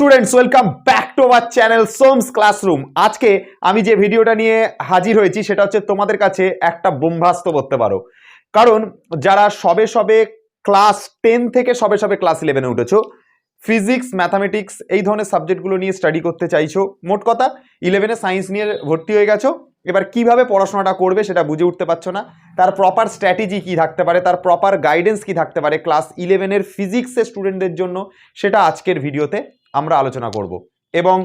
Students, welcome back to our channel Som's classroom. আজকে আমি যে ভিডিওটা নিয়ে হাজির হয়েছি, সেটা হচ্ছে তোমাদের কাছে একটা বোমভাস্ত করতে পারো। কারণ যারা সবে সবে ক্লাস টেন থেকে সবে সবে ক্লাস ইলেভেনে উঠেছো, ফিজিক্স, ম্যাথামেটিক্স এই ধরনের সাবজেক্টগুলো নিয়ে স্টাডি করতে চাইছো, মোট কথা ইলেভেনে সায়েন্স নিয়ে ভর্তি হয়ে গেছো, এবার কীভাবে পড়াশোনাটা করবে সেটা বুঝে উঠতে পারছ না, তার প্রপার স্ট্র্যাটেজি কি থাকতে পারে, তার প্রপার গাইডেন্স কি থাকতে পারে ক্লাস ইলেভেনের ফিজিক্সের স্টুডেন্টদের জন্য, সেটা আজকের ভিডিওতে আমরা আলোচনা করব। এবং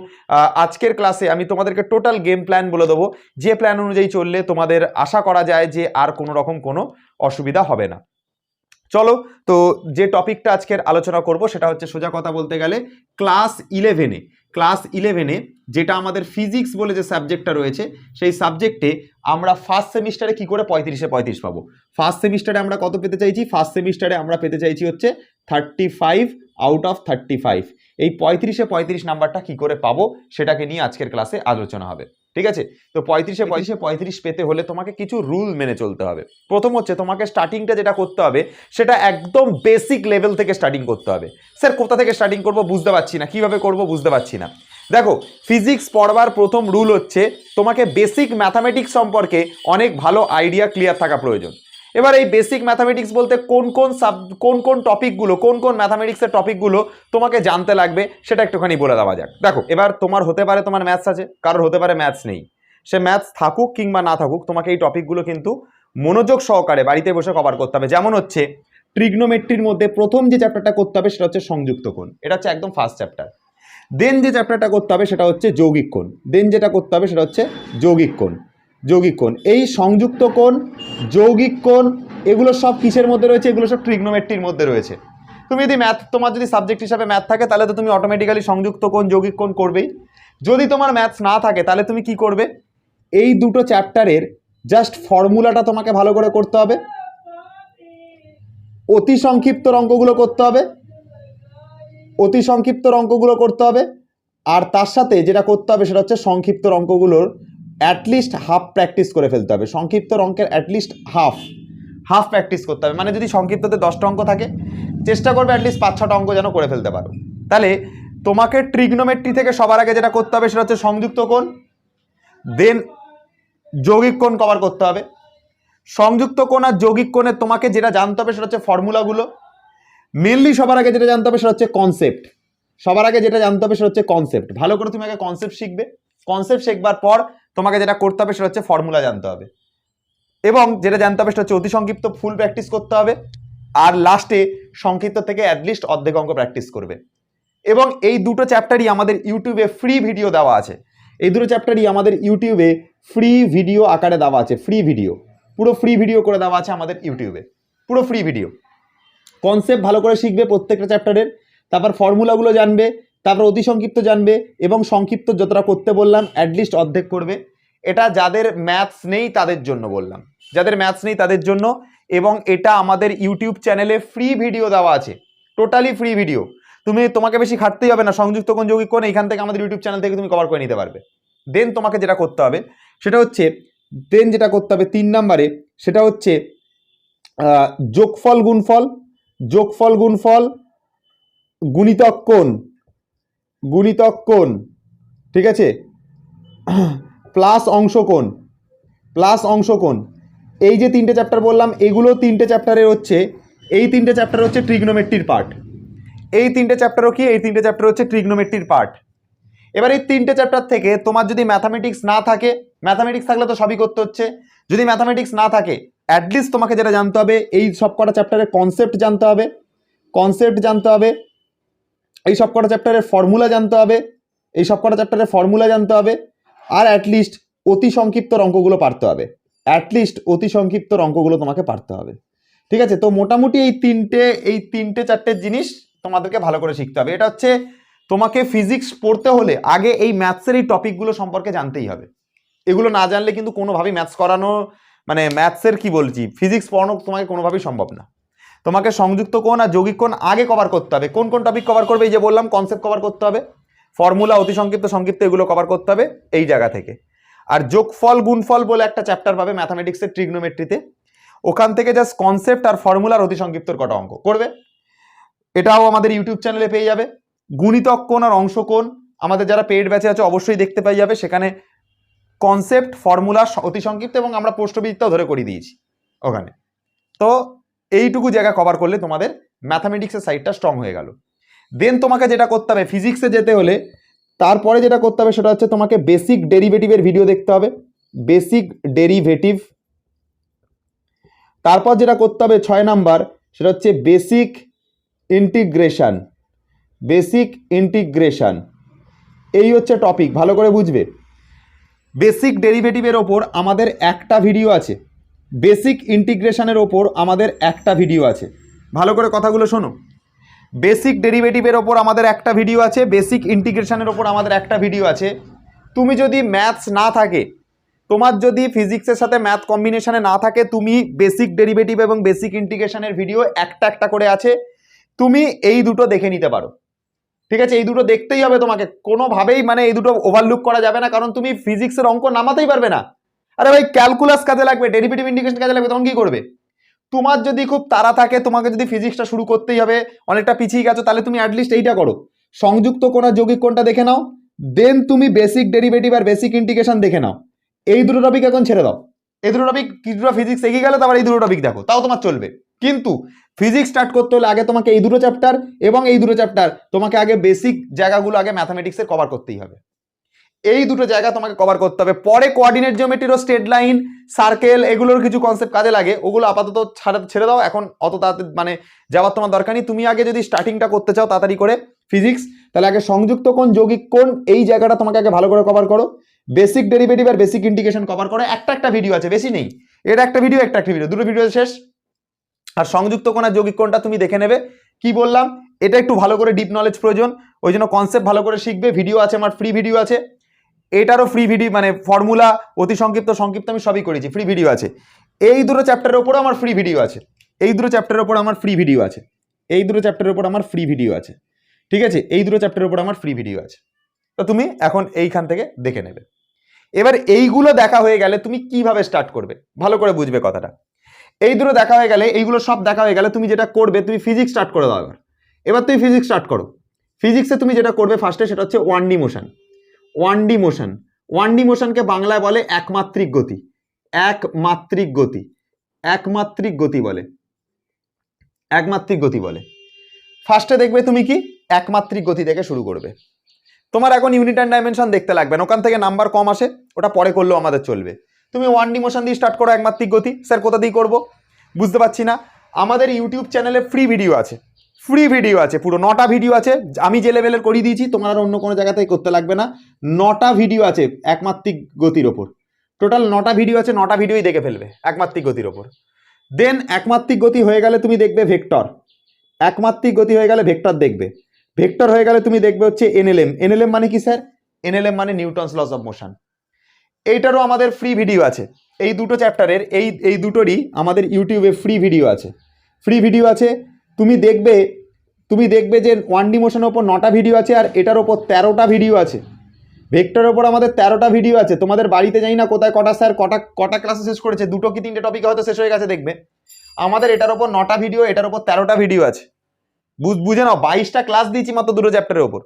আজকের ক্লাসে আমি তোমাদেরকে টোটাল গেম প্ল্যান বলে দেবো। যে প্ল্যান অনুযায়ী চললে তোমাদের আশা করা যায় যে আর কোনো রকম কোনো অসুবিধা হবে না। চলো, তো যে টপিকটা আজকের আলোচনা করব সেটা হচ্ছে সোজা কথা বলতে গেলে ক্লাস ইলেভেনে ক্লাস ইলেভেনে যেটা আমাদের ফিজিক্স বলে যে সাবজেক্টটা রয়েছে, সেই সাবজেক্টে আমরা ফার্স্ট সেমিস্টারে কি করে পঁয়ত্রিশে পঁয়ত্রিশ পাবো? ফার্স্ট সেমিস্টারে আমরা কত পেতে চাইছি? ফার্স্ট সেমিস্টারে আমরা পেতে চাইছি হচ্ছে thirty five out of thirty five এই পঁয়ত্রিশে পঁয়ত্রিশ নাম্বারটা কি করে পাবো? সেটাকে নিয়ে আজকের ক্লাসে আলোচনা হবে। ঠিক আছে? তো পঁয়ত্রিশে পঁয়ত্রিশে পঁয়ত্রিশ পেতে হলে তোমাকে কিছু রুল মেনে চলতে হবে। প্রথম হচ্ছে তোমাকে স্টার্টিংটা যেটা করতে হবে, সেটা একদম বেসিক লেভেল থেকে স্টার্টিং করতে হবে। স্যার, কোথা থেকে স্টার্টিং করব? বুঝতে পারছি না। কীভাবে করব? বুঝতে পারছি না। দেখো ফিজিক্স পড়বার প্রথম রুল হচ্ছে তোমাকে বেসিক ম্যাথামেটিক্স সম্পর্কে অনেক ভালো আইডিয়া ক্লিয়ার থাকা প্রয়োজন। এবার এই বেসিক ম্যাথামেটিক্স বলতে কোন কোন সাব কোন কোন টপিকগুলো কোন কোন ম্যাথামেটিক্সের টপিকগুলো তোমাকে জানতে লাগবে, সেটা একটুখানি বলে দেওয়া যাক। দেখো, এবার তোমার হতে পারে তোমার ম্যাথস আছে, কারোর হতে পারে ম্যাথস নেই। সে ম্যাথস থাকুক কিংবা না থাকুক, তোমাকে এই টপিকগুলো কিন্তু মনোযোগ সহকারে বাড়িতে বসে কভার করতে হবে। যেমন হচ্ছে ট্রিগনোমেট্রির মধ্যে প্রথম যে চ্যাপ্টারটা করতে হবে, সেটা হচ্ছে সংযুক্ত কোণ। এটা হচ্ছে একদম ফার্স্ট চ্যাপ্টার দেন যে চ্যাপ্টারটা করতে হবে সেটা হচ্ছে যৌগিক কোণ। দেন যেটা করতে হবে সেটা হচ্ছে যৌগিক কোণ। যৌগিক কোণ। এই সংযুক্ত কোণ, যৌগিক কোণ, এগুলো সব কিসের মধ্যে রয়েছে? এগুলো সব ট্রিগনোমেট্রির মধ্যে রয়েছে। তুমি যদি ম্যাথ তোমার যদি সাবজেক্ট হিসাবে ম্যাথ থাকে, তাহলে তো তুমি অটোমেটিক্যালি সংযুক্ত কোণ, যৌগিক কোণ করবেই। যদি তোমার ম্যাথস না থাকে, তাহলে তুমি কি করবে? এই দুটো চ্যাপ্টারের জাস্ট ফর্মুলাটা তোমাকে ভালো করে করতে হবে। অতি সংক্ষিপ্ত অঙ্কগুলো করতে হবে। অতি সংক্ষিপ্ত অঙ্কগুলো করতে হবে। আর তার সাথে যেটা করতে হবে সেটা হচ্ছে সংক্ষিপ্ত অঙ্কগুলোর অ্যাটলিস্ট হাফ প্র্যাকটিস করে ফেলতে হবে। সংক্ষিপ্ত অঙ্কের অ্যাটলিস্ট হাফ হাফ প্র্যাকটিস করতে হবে। মানে যদি সংক্ষিপ্ততে দশটা অঙ্ক থাকে, চেষ্টা করবে অ্যাটলিস্ট পাঁচ ছটা অঙ্ক যেন করে ফেলতে পারো। তাহলে তোমাকে ট্রিগনোমেট্রি থেকে সবার আগে যেটা করতে হবে সেটা হচ্ছে সংযুক্ত কোণ দেন যৌগিক কোণ কভার করতে হবে। সংযুক্ত কোণ আর যৌগিক কোণে তোমাকে যেটা জানতে হবে সেটা হচ্ছে ফর্মুলাগুলো মেনলি সবার আগে যেটা জানতে হবে সেটা হচ্ছে কনসেপ্ট সবার আগে যেটা জানতে হবে সেটা হচ্ছে কনসেপ্ট ভালো করে তুমি আগে কনসেপ্ট শিখবে। কনসেপ্ট শিখবার পর তোমাকে যেটা করতে হবে সেটা হচ্ছে ফর্মুলা জানতে হবে। এবং যেটা জানতে হবে সেটা হচ্ছে অতি সংক্ষিপ্ত ফুল প্র্যাকটিস করতে হবে। আর লাস্টে সংক্ষিপ্ত থেকে অ্যাটলিস্ট অর্ধেক অঙ্ক প্র্যাকটিস করবে। এবং এই দুটো চ্যাপ্টারই আমাদের ইউটিউবে ফ্রি ভিডিও দেওয়া আছে। এই দুটো চ্যাপ্টারই আমাদের ইউটিউবে ফ্রি ভিডিও আকারে দেওয়া আছে। ফ্রি ভিডিও পুরো ফ্রি ভিডিও করে দেওয়া আছে আমাদের ইউটিউবে পুরো ফ্রি ভিডিও কনসেপ্ট ভালো করে শিখবে প্রত্যেকটা চ্যাপ্টারের তারপর ফর্মুলাগুলো জানবে, তারপর অতি সংক্ষিপ্ত জানবে, এবং সংক্ষিপ্ত যতটা করতে বললাম অ্যাটলিস্ট অর্ধেক করবে। এটা যাদের ম্যাথস নেই, তাদের জন্য বললাম। যাদের ম্যাথস নেই, তাদের জন্য, এবং এটা আমাদের ইউটিউব চ্যানেলে ফ্রি ভিডিও দেওয়া আছে। টোটালি ফ্রি ভিডিও তুমি, তোমাকে বেশি খাটতেই হবে না, সংযুক্ত কোন যৌগিক কোন এখান থেকে আমাদের ইউটিউব চ্যানেল থেকে তুমি কভার করে নিতে পারবে। দেন তোমাকে যেটা করতে হবে, সেটা হচ্ছে দেন যেটা করতে হবে তিন নাম্বারে, সেটা হচ্ছে যোগফল, গুণফল যোগফল গুণফল, গুণিতক কোণ গুণিতক কোণ, ঠিক আছে? প্লাস অংশ কোণ, প্লাস অংশ কোণ। এই যে তিনটে চ্যাপ্টার বললাম, এগুলো তিনটে চ্যাপ্টারের হচ্ছে, এই তিনটে চ্যাপ্টার হচ্ছে ট্রিগনোমেট্রির পার্ট এই তিনটে চ্যাপ্টারও কি? এই তিনটে চ্যাপ্টার হচ্ছে ট্রিগনোমেট্রির পার্ট এবার এই তিনটে চ্যাপ্টার থেকে তোমার যদি ম্যাথামেটিক্স না থাকে ম্যাথামেটিক্স থাকলে তো সবই করতে হচ্ছে। যদি ম্যাথামেটিক্স না থাকে অ্যাটলিস্ট তোমাকে যেটা জানতে হবে, এই সব কটা চ্যাপ্টারের কনসেপ্ট জানতে হবে। কনসেপ্ট জানতে হবে, এই সব কটা চ্যাপ্টারের ফর্মুলা জানতে হবে, এই সব কটা চ্যাপ্টারের ফর্মুলা জানতে হবে, আর অ্যাটলিস্ট অতি সংক্ষিপ্ত অঙ্কগুলো পারতে হবে। অ্যাটলিস্ট অতি সংক্ষিপ্ত অঙ্কগুলো তোমাকে পারতে হবে। ঠিক আছে? তো মোটামুটি এই তিনটে এই তিনটে চারটে জিনিস তোমাদেরকে ভালো করে শিখতে হবে। এটা হচ্ছে তোমাকে ফিজিক্স পড়তে হলে আগে এই ম্যাথসের এই টপিকগুলো সম্পর্কে জানতেই হবে। এগুলো না জানলে কিন্তু কোনোভাবেই ম্যাথস করানো মানে ম্যাথসের কি বলছি? ফিজিক্স পড়ানো তোমাকে কোনোভাবেই সম্ভব না। তোমাকে সংযুক্ত কোণ আর যৌগিক কোণ আগে কভার করতে হবে। কোন কোন টপিক কভার করবে? এই যে বললাম কনসেপ্ট কভার করতে হবে। ফর্মুলা অতি সংক্ষিপ্ত সংক্ষিপ্ত, এগুলো কভার করতে হবে এই জায়গা থেকে। আর যোগফল, গুণফল বলে একটা চ্যাপ্টার পাবে ম্যাথামেটিক্সের ট্রিগনোমেট্রিতে ওখান থেকে জাস্ট কনসেপ্ট আর ফর্মুলার অতি সংক্ষিপ্তর কটা অঙ্ক। করবে? এটাও আমাদের ইউটিউব চ্যানেলে পেয়ে যাবে। গুণিতক কোণ আর অংশ কোণ আমাদের যারা পেড ব্যাচে আছে, অবশ্যই দেখতে পাই যাবে। সেখানে কনসেপ্ট ফর্মুলা অতি সংক্ষিপ্ত এবং আমরা প্রশ্নবিদ্যাও ধরে করিয়ে দিয়েছি ওখানে। তো এইটুকু জায়গা কভার করলে তোমাদের ম্যাথামেটিক্সের সাইডটা স্ট্রং হয়ে গেল। দেন তোমাকে যেটা করতে হবে ফিজিক্সে যেতে হলে তারপরে যেটা করতে হবে সেটা হচ্ছে তোমাকে বেসিক ডেরিভেটিভের ভিডিও দেখতে হবে। বেসিক ডেরিভেটিভ তারপর যেটা করতে হবে ছয় নাম্বার, সেটা হচ্ছে বেসিক ইন্টিগ্রেশান বেসিক ইন্টিগ্রেশান এই হচ্ছে টপিক ভালো করে বুঝবে? বেসিক ডেরিভেটিভের ওপর আমাদের একটা ভিডিও আছে। বেসিক ইন্টিগ্রেশনের ওপর আমাদের একটা ভিডিও আছে। ভালো করে কথাগুলো শোনো। বেসিক ডেরিভেটিভের ওপর আমাদের একটা ভিডিও আছে, বেসিক ইন্টিগ্রেশনের ওপর আমাদের একটা ভিডিও আছে। তুমি যদি ম্যাথস না থাকে, তোমার যদি ফিজিক্সের সাথে ম্যাথ কম্বিনেশনে না থাকে, তুমি বেসিক ডেরিভেটিভ এবং বেসিক ইন্টিগ্রেশনের ভিডিও একটা একটা করে আছে। তুমি এই দুটো দেখে নিতে পারো। ঠিক আছে, এই দুটো দেখতেই হবে তোমাকে। কোনোভাবেই মানে এই দুটো ওভারলুক করা যাবে না, কারণ তুমি ফিজিক্সের অঙ্ক নামাতেই পারবে না। আরে ভাই ক্যালকুলাস কাজে লাগবে ডেরিভেটিভ ইন্ডিকেশন কাজে লাগবে, তখন কি করবে? তোমার যদি খুব তাড়া থাকে, তোমাকে যদি ফিজিক্সটা শুরু করতেই হবে, অনেকটা পিছিয়ে গেছো, তাহলে তুমি অ্যাটলিস্ট এইটা করো। সংযুক্ত কোণা, যৌগিক কোনটা দেখে নাও দেন তুমি বেসিক ডেরিভেটিভ আর বেসিক ইন্টিগ্রেশন দেখে নাও। এই দুটো টপিক এখন ছেড়ে দাও। এই দুটো টপিক কিছুটা ফিজিক্স এগিয়ে গেলে, তারপর এই দুটো টপিক দেখো, তাও তোমার চলবে। কিন্তু ফিজিক্স স্টার্ট করতে হলে আগে তোমাকে এই দুটো চ্যাপ্টার এবং এই দুটো চ্যাপ্টার তোমাকে আগে বেসিক জায়গাগুলো আগে ম্যাথামেটিক্সের কভার করতেই হবে। এই দুটো জায়গা তোমাকে কভার করতে হবে। পরে কোঅর্ডিনেট জিওমেট্রির ও স্ট্রেট লাইন সার্কেল এগুলোর কিছু কনসেপ্ট কাজে লাগে, ওগুলো আপাতত ছাড়া ছেড়ে দাও। এখন অত তাড়াতাড়ি মানে যাওয়ার তোমার দরকার নেই। তুমি আগে যদি স্টার্টিংটা করতে চাও তাড়াতাড়ি করে ফিজিক্স তাহলে আগে সংযুক্ত কোন যৌগিক কোন এই জায়গাটা তোমাকে আগে ভালো করে কভার করো। বেসিক ডেরিভেটিভ আর বেসিক ইন্টিগ্রেশন কভার করো। একটা একটা ভিডিও আছে, বেশি নেই। এটা একটা ভিডিও একটা একটা ভিডিও দুটো ভিডিও শেষ। আর সংযুক্ত আর যৌগিক কোণটা তুমি দেখে নেবে। কি বললাম? এটা একটু ভালো করে ডিপ নলেজ প্রয়োজন। ওই জন্য কনসেপ্ট ভালো করে শিখবে। ভিডিও আছে, আমার ফ্রি ভিডিও আছে। এটারও ফ্রি ভিডিও মানে ফর্মুলা অতি সংক্ষিপ্ত সংক্ষিপ্ত আমি সবই করেছি। ফ্রি ভিডিও আছে। এই দুটো চ্যাপ্টারের ওপরও আমার ফ্রি ভিডিও আছে। এই দুটো চ্যাপ্টারের ওপর আমার ফ্রি ভিডিও আছে। এই দুটো চ্যাপ্টারের ওপর আমার ফ্রি ভিডিও আছে। ঠিক আছে? এই দুটো চ্যাপ্টারের ওপর আমার ফ্রি ভিডিও আছে। তো তুমি এখন এইখান থেকে দেখে নেবে। এবার এইগুলো দেখা হয়ে গেলে তুমি কীভাবে স্টার্ট করবে? ভালো করে বুঝবে কথাটা। এই দুটো দেখা হয়ে গেলে, এইগুলো সব দেখা হয়ে গেলে তুমি যেটা করবে, তুমি ফিজিক্স স্টার্ট করে দাও এবার। এবার তুমি ফিজিক্স স্টার্ট করো। ফিজিক্সে তুমি যেটা করবে ফার্স্টে সেটা হচ্ছে one D motion one D motion one D মোশনকে বাংলায় বলে একমাত্রিক গতি। একমাত্রিক গতি। একমাত্রিক গতি বলে। একমাত্রিক গতি বলে। ফার্স্টে দেখবে তুমি কি? একমাত্রিক গতি থেকে শুরু করবে। তোমার এখন ইউনিট অ্যান্ড ডাইমেনশন দেখতে লাগবে না। ওখান থেকে নাম্বার কম আসে, ওটা পরে করলেও আমাদের চলবে। তুমি ওয়ান ডি মোশন দিয়ে স্টার্ট করো একমাত্রিক গতি। স্যার কোথা দিয়ে করব? বুঝতে পারছি না। আমাদের ইউটিউব চ্যানেলে ফ্রি ভিডিও আছে। ফ্রি ভিডিও আছে, পুরো নটা ভিডিও আছে। আমি যে লেভেলের করিয়ে দিয়েছি, তোমার আর অন্য কোনো জায়গা থেকে করতে লাগবে না। নটা ভিডিও আছে একমাত্রিক গতির ওপর। টোটাল নটা ভিডিও আছে, নটা ভিডিওই দেখে ফেলবে একমাত্রিক গতির ওপর। দেন একমাত্রিক গতি হয়ে গেলে তুমি দেখবে ভেক্টর একমাত্রিক গতি হয়ে গেলে ভেক্টর দেখবে। ভেক্টর হয়ে গেলে তুমি দেখবে হচ্ছে এনএলএম এনএলএম মানে কি স্যার এনএলএম মানে নিউটনস লস অফ মোশন এইটারও আমাদের ফ্রি ভিডিও আছে। এই দুটো চ্যাপ্টারের এই এই দুটোরই আমাদের ইউটিউবে ফ্রি ভিডিও আছে। ফ্রি ভিডিও আছে, তুমি দেখবে তুমি দেখবে যে ওয়ান ডি মোশনের ওপর নটা ভিডিও আছে আর এটার ওপর তেরোটা ভিডিও আছে। ভেক্টরের ওপর আমাদের তেরোটা ভিডিও আছে। তোমাদের বাড়িতে যাই না কোথায় কটা স্যার কটা কটা ক্লাসে শেষ করেছে, দুটো কি তিনটে টপিকে হয়তো শেষ হয়ে গেছে দেখবে। আমাদের এটার ওপর নটা ভিডিও এটার ওপর তেরোটা ভিডিও আছে। বুঝ, বুঝে নাও, বাইশটা ক্লাস দিয়েছি মাত্র দুটো চ্যাপ্টারের ওপর।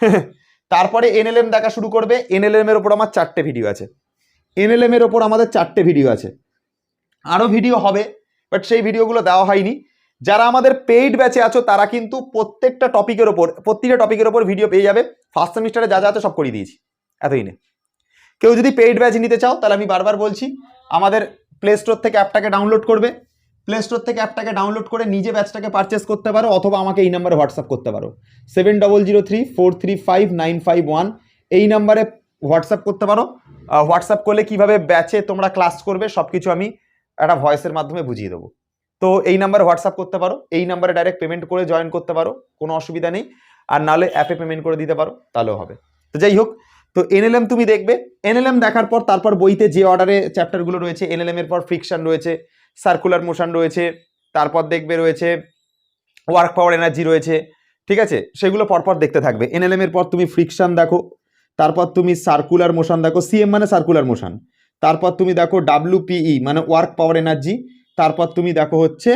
তারপরে এনএলএম দেখা শুরু করবে। এনএলএম এর ওপর আমার চারটে ভিডিও আছে। এনএলএম এর ওপর আমাদের চারটে ভিডিও আছে। আরও ভিডিও হবে বাট সেই ভিডিওগুলো দেওয়া হয়নি। যারা আমাদের পেইড ব্যাচে আছো, তারা কিন্তু প্রত্যেকটা টপিকের ওপর প্রত্যেকটা টপিকের ওপর ভিডিও পেয়ে যাবে। ফার্স্ট সেমিস্টারে যা যা আছে সব করিয়ে দিয়েছি, এতই নে। কেউ যদি পেইড ব্যাচ নিতে চাও, তাহলে আমি বারবার বলছি, আমাদের প্লে স্টোর থেকে অ্যাপটাকে ডাউনলোড করবে। প্লে স্টোর থেকে অ্যাপটাকে ডাউনলোড করে নিজে ব্যাচটাকে পারচেস করতে পারো অথবা আমাকে এই নাম্বারে হোয়াটসঅ্যাপ করতে পারো। Seven double zero three four three five nine five one এই নাম্বারে হোয়াটসঅ্যাপ করতে পারো। হোয়াটসঅ্যাপ করলে কীভাবে ব্যাচে তোমরা ক্লাস করবে সব কিছু আমি একটা ভয়েসের মাধ্যমে বুঝিয়ে দেবো। তো এই নাম্বারে হোয়াটসঅ্যাপ করতে পারো, এই নাম্বারে ডাইরেক্ট পেমেন্ট করে জয়েন করতে পারো, কোনো অসুবিধা নেই। আর নাহলে অ্যাপে পেমেন্ট করে দিতে পারো, তাহলেও হবে। তো যাই হোক, তো এনএলএম তুমি দেখবে। এনএলএম দেখার পর তারপর বইতে যে অর্ডারে চ্যাপ্টারগুলো রয়েছে এনএলএম এর পর ফ্রিকশন রয়েছে সার্কুলার মোশন রয়েছে, তারপর দেখবে রয়েছে ওয়ার্ক পাওয়ার এনার্জি রয়েছে, ঠিক আছে? সেগুলো পরপর দেখতে থাকবে। এনএলএম এর পর তুমি ফ্রিকশন দেখো, তারপর তুমি সার্কুলার মোশন দেখো সিএম মানে সার্কুলার মোশন তারপর তুমি দেখো ডাব্লিউপিই মানে ওয়ার্ক পাওয়ার এনার্জি তারপর তুমি দেখো হচ্ছে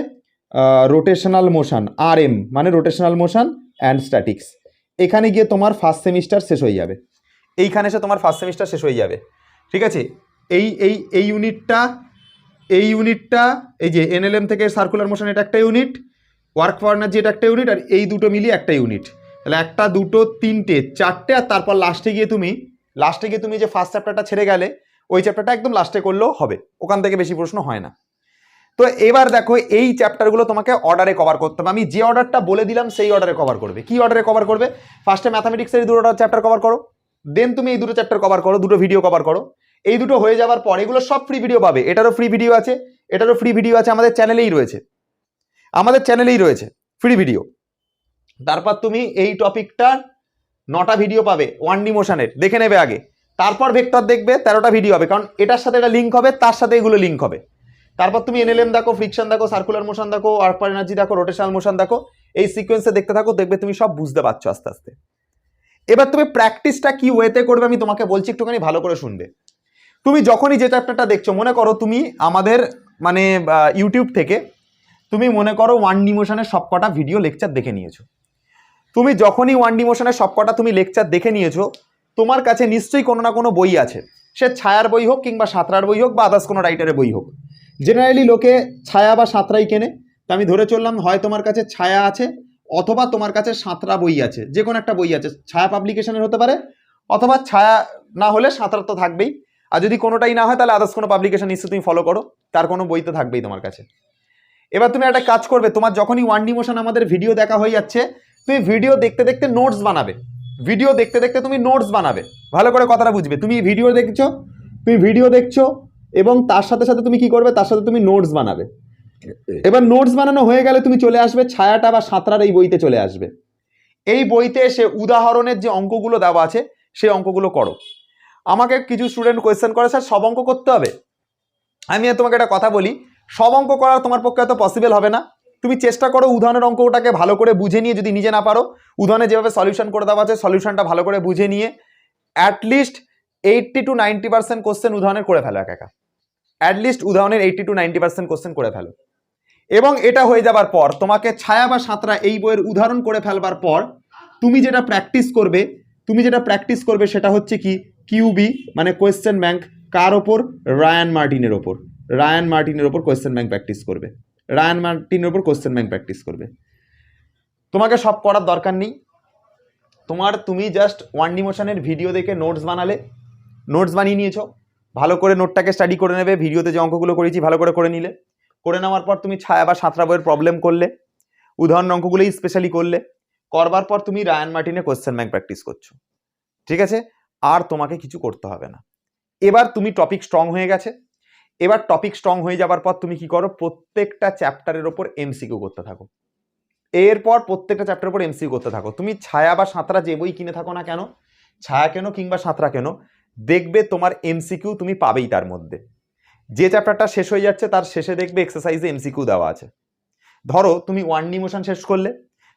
রোটেশনাল মোশন আর এম মানে রোটেশনাল মোশন অ্যান্ড স্ট্যাটিক্স এখানে গিয়ে তোমার ফার্স্ট সেমিস্টার শেষ হয়ে যাবে। এইখানে এসে তোমার ফার্স্ট সেমিস্টার শেষ হয়ে যাবে। ঠিক আছে? এই এই এই ইউনিটটা এই ইউনিটটা এই যে এনএলএম থেকে সার্কুলার মোশন এটা একটা ইউনিট ওয়ার্ক ফর এনার্জি এটা একটা ইউনিট আর এই দুটো মিলিয়ে একটা ইউনিট তাহলে একটা, দুটো, তিনটে, চারটে, আর তারপর লাস্টে গিয়ে তুমি লাস্টে গিয়ে তুমি যে ফার্স্ট চ্যাপ্টারটা ছেড়ে গেলে, ওই চ্যাপ্টারটা একদম লাস্টে করলেও হবে, ওখান থেকে বেশি প্রশ্ন হয় না। তো এবার দেখো, এই চ্যাপ্টারগুলো তোমাকে অর্ডারে কভার করতে হবে। আমি যে অর্ডারটা বলে দিলাম, সেই অর্ডারে কভার করবে। কি অর্ডারে কভার করবে? ফার্স্টে ম্যাথামেটিক্সের দুটো চ্যাপ্টার কভার করো। দেন তুমি এই দুটো চ্যাপ্টার কভার করো, দুটো ভিডিও কভার করো। এই দুটো হয়ে যাওয়ার পর এগুলো সব ফ্রি ভিডিও পাবে। এটারও ফ্রি ভিডিও আছে, এটারও ফ্রি ভিডিও আছে, আমাদের চ্যানেলেই রয়েছে। আমাদের চ্যানেলেই রয়েছে ফ্রি ভিডিও তারপর তুমি এই টপিকটার নটা ভিডিও পাবে ওয়ান ডি মোশনের দেখে নেবে আগে। তারপর ভেক্টর দেখবে, তেরোটা ভিডিও হবে, কারণ এটার সাথে এটা লিঙ্ক হবে, তার সাথে এগুলো লিঙ্ক হবে। তারপর তুমি এনএলএম দেখো ফ্রিকশন দেখো সার্কুলার মোশন দেখো ওয়ার্ক পার এনার্জি দেখো রোটেশনাল মোশন দেখো, এই সিকোয়েন্সে দেখতে থাকো, দেখবে তুমি সব বুঝতে পারছ আস্তে আস্তে। এবার তুমি প্র্যাকটিসটা কি ওয়েতে করবে আমি তোমাকে বলছি, একটুখানি ভালো করে শুনবে। তুমি যখনই যে চ্যাপ্টারটা দেখছ, মনে করো তুমি আমাদের মানে ইউটিউব থেকে তুমি মনে করো ওয়ান ডিমোশনের সবকটা ভিডিও লেকচার দেখে নিয়েছো। তুমি যখনই ওয়ান ডিমোশনের সবকটা তুমি লেকচার দেখে নিয়েছো, তোমার কাছে নিশ্চয়ই কোনো না কোনো বই আছে। সে ছায়ার বই হোক কিংবা সাঁতরার বই হোক বা আদার্স কোনো রাইটারের বই হোক। জেনারেলি লোকে ছায়া বা সাঁতরাই কেনে। তা আমি ধরে চললাম, হয় তোমার কাছে ছায়া আছে, অথবা তোমার কাছে সাঁতরা বই আছে, যে কোনো একটা বই আছে। ছায়া পাবলিকেশনের হতে পারে, অথবা ছায়া না হলে সাঁতরা তো থাকবেই। আর যদি কোনোটাই না হয়, তাহলে আদার্স কোনো পাবলিকেশন নিশ্চয়ই তুমি ফলো করো। তার কোনো বই তো থাকবেই তোমার কাছে। এবার তুমি একটা কাজ করবে, তোমার যখনই ওয়ান ডিমোশন আমাদের ভিডিও দেখা হয়ে যাচ্ছে, তুমি ভিডিও দেখতে দেখতে নোটস বানাবে। ভিডিও দেখতে দেখতে তুমি নোটস বানাবে। ভালো করে কথাটা বুঝবে। তুমি ভিডিও দেখছ, তুমি ভিডিও দেখছ, এবং তার সাথে সাথে তুমি কি করবে, তার সাথে তুমি নোটস বানাবে। এবার নোটস বানানো হয়ে গেলে তুমি চলে আসবে, ছায়াটা বা সাঁতরার এই বইতে চলে আসবে। এই বইতে এসে উদাহরণের যে অঙ্কগুলো দেওয়া আছে, সেই অঙ্কগুলো করো। আমাকে কিছু স্টুডেন্ট কোয়েশ্চেন করে, স্যার, সব অঙ্ক করতে হবে? আমি তোমাকে একটা কথা বলি, সব অঙ্ক করা তোমার পক্ষে হয়তো পসিবল হবে না। তুমি চেষ্টা করো উদাহরণের অঙ্কটাকে ভালো করে বুঝে নিয়ে, যদি নিজে না পারো, উদাহরণে যেভাবে সলিউশন করে দেওয়া আছে সলিউশনটা ভালো করে বুঝে নিয়ে at least eighty to ninety percent question উদাহরণের করে ফেলো একা একা। অ্যাটলিস্ট উদাহরণের eighty to ninety percent question করে ফেলো। এবং এটা হয়ে যাবার পর, তোমাকে ছায়া বা সাঁতরা এই বইয়ের উদাহরণ করে ফেলবার পর, তুমি যেটা প্র্যাকটিস করবে, তুমি যেটা প্র্যাকটিস করবে সেটা হচ্ছে কি কিউবি মানে কোয়েশ্চেন ব্যাংক কার ওপর? রায়ান মার্টিনের ওপর। রায়ান মার্টিনের ওপর কোয়েশ্চেন ব্যাংক প্র্যাকটিস করবে। রায়ান মার্টিনের ওপর কোয়েশ্চেন ব্যাংক প্র্যাকটিস করবে। তোমাকে সব করার দরকার নেই। তোমার তুমি জাস্ট ওয়ান ডিমোশনের ভিডিও দেখে নোটস বানালে। নোটস বানিয়ে নিয়েছো। ভালো করে নোটটাকে স্টাডি করে নেবে। ভিডিওতে যে অঙ্কগুলো করেছি, ভালো করে করে নিলে। করে নেওয়ার পর তুমি ছায়া বা সাঁতরা বইয়ের প্রবলেম করলে। উদাহরণ অঙ্কগুলোই স্পেশালি করলে। করবার পর তুমি রায়ান মার্টিনে কোয়েশ্চেন ব্যাংক প্র্যাকটিস করছ। ঠিক আছে? আর তোমাকে কিছু করতে হবে না। এবার তুমি টপিক স্ট্রং হয়ে গেছে। এবার টপিক স্ট্রং হয়ে যাবার পর তুমি কি করো? প্রত্যেকটা চ্যাপ্টারের ওপর এমসিকিউ করতে থাকো। এরপর প্রত্যেকটা চ্যাপ্টারের উপর এমসিকিউ করতে থাকো। তুমি ছায়া বা সাঁতরা যে বই কিনে থাকো না কেন? ছায়া কেন কিংবা সাঁতরা কেন? দেখবে তোমার এমসিকিউ তুমি পাবেই তার মধ্যে। যে চ্যাপ্টারটা শেষ হয়ে যাচ্ছে, তার শেষে দেখবে এক্সারসাইজে এমসিকিউ দেওয়া আছে। ধরো, তুমি ওয়ান ডিমোশন শেষ করলে,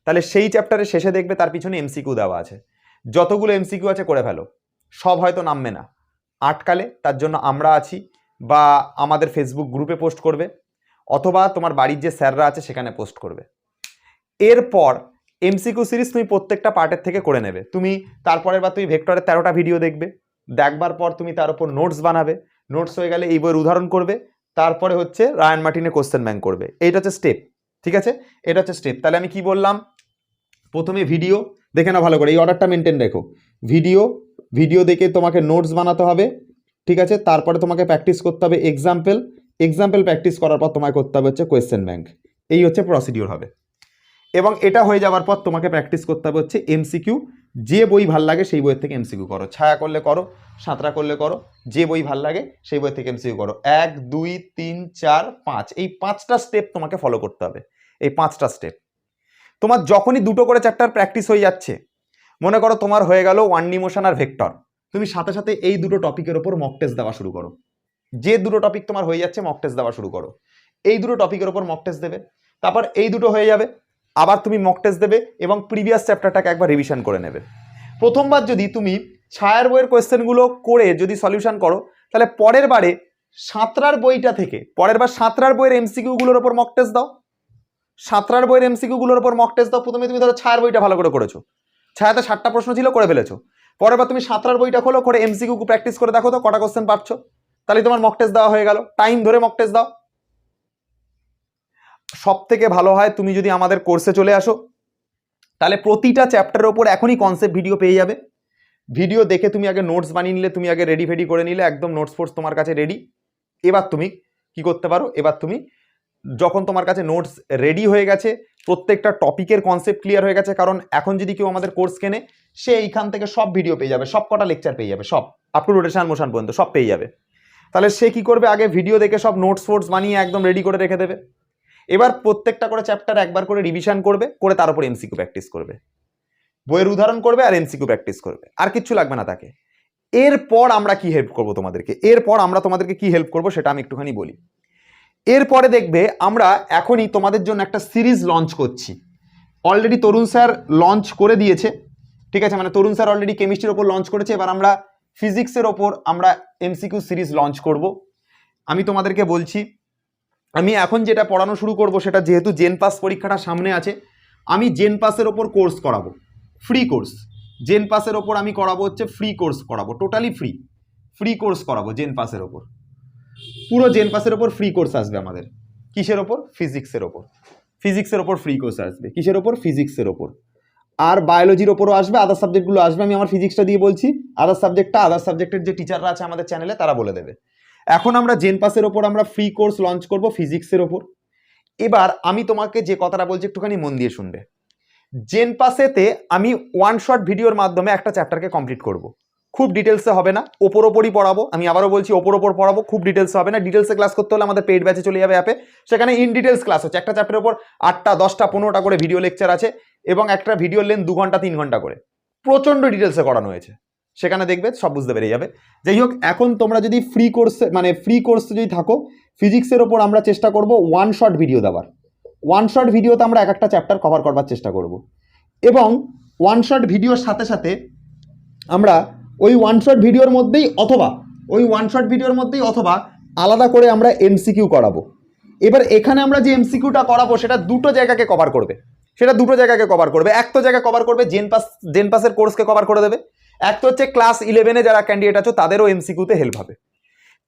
তাহলে সেই চ্যাপ্টারের শেষে দেখবে তার পিছনে এমসিকিউ দেওয়া আছে। যতগুলো এমসিকিউ আছে করে ফেলো। সব হয়তো নামবে না। আটকালে তার জন্য আমরা আছি বা আমাদের ফেসবুক গ্রুপে পোস্ট করবে অথবা তোমার বাড়ির যে স্যাররা আছে সেখানে পোস্ট করবে। এরপর এমসিকিউ সিরিজ তুমি প্রত্যেকটা পার্টের থেকে করে নেবে। তুমি তারপরের বার তুমি ভেক্টরের তেরোটা ভিডিও দেখবে। দেখবার পর তুমি তার উপর নোটস বানাবে। নোটস হয়ে গেলে এই বইয়ের উদাহরণ করবে। তারপরে হচ্ছে রায়ান মার্টিনে কোশ্চেন ব্যাংক করবে। এইটা হচ্ছে স্টেপ ঠিক আছে? এটা হচ্ছে স্টেপ তাহলে আমি কি বললাম? প্রথমে ভিডিও দেখে না ভালো করে। এই অর্ডারটা মেনটেন রেখো। ভিডিও ভিডিও দেখে তোমাকে নোটস বানাতে হবে, ঠিক আছে? তারপরে তোমাকে প্র্যাকটিস করতে হবে এক্সাম্পল এক্সাম্পল প্র্যাকটিস করার পর তোমায় করতে হবে হচ্ছে কোয়েশ্চেন ব্যাংক এই হচ্ছে প্রসিডিওর হবে। এবং এটা হয়ে যাওয়ার পর তোমাকে প্র্যাকটিস করতে হবে হচ্ছে এমসিকিউ যে বই ভালো লাগে সেই বইয়ের থেকে এমসিকিউ করো। ছায়া করলে করো, সাঁতরা করলে করো, যে বই ভালো লাগে সেই বই থেকে এমসিকিউ করো। এক, দুই, তিন, চার, পাঁচ, এই পাঁচটা স্টেপ তোমাকে ফলো করতে হবে। এই পাঁচটা স্টেপ তোমার যখনই দুটো করে চ্যাপ্টার প্র্যাকটিস হয়ে যাচ্ছে মনে করো তোমার হয়ে গেল ওয়ান ডিমোশন আর ভেক্টর তুমি সাথে সাথে এই দুটো টপিকের ওপর মক টেস্ট দেওয়া শুরু করো। যে দুটো টপিক তোমার হয়ে যাচ্ছে মক টেস্ট দেওয়া শুরু করো। এই দুটো টপিকের ওপর মক টেস্ট দেবে। তারপর এই দুটো হয়ে যাবে। আবার তুমি মক টেস্ট দেবে এবং প্রিভিয়াস চ্যাপ্টারটাকে একবার রিভিশন করে নেবে। প্রথমবার যদি তুমি ছায়ার বইয়ের কোয়েশ্চেনগুলো করে যদি সলিউশন করো, তাহলে পরের বারে সাঁতরার বইটা থেকে, পরের বার সাঁতরার বইয়ের এমসিকিউগুলোর ওপর মক টেস্ট দাও। সাঁতরার বইয়ের এমসিকিউগুলোর উপর মক টেস্ট দাও। প্রথমে তুমি ধরো ছায়ার বইটা ভালো করে করেছ। ছায়াতে ষাটটা প্রশ্ন ছিল, করে ফেলেছো। পরের তুমি সাঁতরার বইটা খোলো, করে এমসিকিউ প্র্যাকটিস করে দেখো তো, কটা কোশ্চেন পাচ্ছ। তাহলে তোমার মক টেস্ট দেওয়া হয়ে গেল। টাইম ধরে মক টেস্ট দাও। সব থেকে ভালো হয় তুমি যদি আমাদের কোর্সে চলে আসো, তাহলে প্রতিটা চ্যাপ্টারের ওপর এখনই কনসেপ্ট ভিডিও পেয়ে যাবে। ভিডিও দেখে তুমি আগে নোটস বানিয়ে নিলে, তুমি আগে রেডি ফেডি করে নিলে, একদম নোটস ফোর্স তোমার কাছে রেডি এবার তুমি কি করতে পারো? এবার তুমি যখন তোমার কাছে নোটস রেডি হয়ে গেছে, প্রত্যেকটা টপিকের কনসেপ্ট ক্লিয়ার হয়ে গেছে, কারণ এখন যদি কেউ আমাদের কোর্স কেনে, সে এইখান থেকে সব ভিডিও পেয়ে যাবে, সব কটা লেকচার পেয়ে যাবে, সব আপ টু রোটেশন মোশন পর্যন্ত, সব পেয়ে যাবে। তাহলে সে কি করবে? আগে ভিডিও দেখে সব নোটস ফোর্টস বানিয়ে একদম রেডি করে রেখে দেবে। এবার প্রত্যেকটা করে চ্যাপ্টার একবার করে রিভিশন করবে, করে তার উপর এমসিকিউ প্র্যাকটিস করবে। বইয়ের উদাহরণ করবে আর এমসিকিউ প্র্যাকটিস করবে। আর কিচ্ছু লাগবে না তাকে। এরপর আমরা কি হেল্প করব তোমাদেরকে? এরপর আমরা তোমাদেরকে কি হেল্প করব সেটা আমি একটুখানি বলি। এরপরে দেখবে আমরা এখনই তোমাদের জন্য একটা সিরিজ লঞ্চ করছি। অলরেডি তরুণ স্যার লঞ্চ করে দিয়েছে। ঠিক আছে মানে তরুণ স্যার অলরেডি কেমিস্ট্রির ওপর লঞ্চ করেছে। এবার আমরা ফিজিক্সের ওপর আমরা এমসিকিউ সিরিজ লঞ্চ করব। আমি তোমাদেরকে বলছি, আমি এখন যেটা পড়ানো শুরু করব সেটা যেহেতু জেন পাস পরীক্ষাটা সামনে আছে, আমি জেন পাসের ওপর কোর্স করাবো। ফ্রি কোর্স জেন পাসের ওপর আমি করাবো হচ্ছে ফ্রি কোর্স করাবো টোটালি ফ্রি ফ্রি কোর্স করাবো জেন পাসের ওপর। পুরো জেন পাসের ওপর ফ্রি কোর্স আসবে আমাদের। কিসের ওপর? ফিজিক্সের ওপর। ফিজিক্সের ওপর ফ্রি কোর্স আসবে। কিসের ওপর? ফিজিক্সের ওপর। আর বায়োলজির ওপরও আসবে। আদার সাবজেক্টগুলো আসবে। আমি আমার ফিজিক্সটা দিয়ে বলছি। আদার সাবজেক্টটা আদার সাবজেক্টের যে টিচাররা আছে আমাদের চ্যানেলে তারা বলে দেবে। এখন আমরা জেন পাসের ওপর আমরা ফ্রি কোর্স লঞ্চ করব ফিজিক্সের ওপর। এবার আমি তোমাকে যে কথাটা বলছি, একটুখানি মন দিয়ে শুনবে। জেন পাসেতে আমি ওয়ান শট ভিডিওর মাধ্যমে একটা চ্যাপ্টারকে কমপ্লিট করব। খুব ডিটেলসে হবে না। ওপর ওপরই পড়াবো। আমি আবারও বলছি, ওপর ওপর পড়াবো, খুব ডিটেলসে হবে না। ডিটেলসে ক্লাস করতে হলে আমাদের পেড ব্যাচে চলে যাবে অ্যাপে সেখানে ইন ডিটেলস ক্লাস হচ্ছে। একটা চ্যাপ্টারের ওপর আটটা, দশটা, পনেরোটা করে ভিডিও লেকচার আছে এবং একটা ভিডিও লেন দু ঘণ্টা, তিন ঘণ্টা করে। প্রচণ্ড ডিটেলসে করানো হয়েছে। সেখানে দেখবে সব বুঝতে পেরে যাবে। যাই হোক, এখন তোমরা যদি ফ্রি কোর্সে মানে ফ্রি কোর্সে যদি থাকো ফিজিক্সের ওপর আমরা চেষ্টা করব ওয়ান শট ভিডিও দেওয়ার। ওয়ান শট ভিডিওতে আমরা এক একটা চ্যাপ্টার কভার করবার চেষ্টা করব। এবং ওয়ান শট ভিডিওর সাথে সাথে আমরা ওই ওয়ান শট ভিডিওর মধ্যেই অথবা, ওই ওয়ান শট ভিডিওর মধ্যেই অথবা আলাদা করে আমরা এমসিকিউ করাবো। এবার এখানে আমরা যে এমসিকিউটা করাবো, সেটা দুটো জায়গাকে কভার করবে। সেটা দুটো জায়গাকে কভার করবে। এক তো জায়গা কভার করবে জেন পাস জেন পাসের কোর্সকে কভার করে দেবে। এক তো হচ্ছে ক্লাস ইলেভেনে যারা ক্যান্ডিডেট আছো, তাদেরও এমসিকিউতে হেল্প হবে।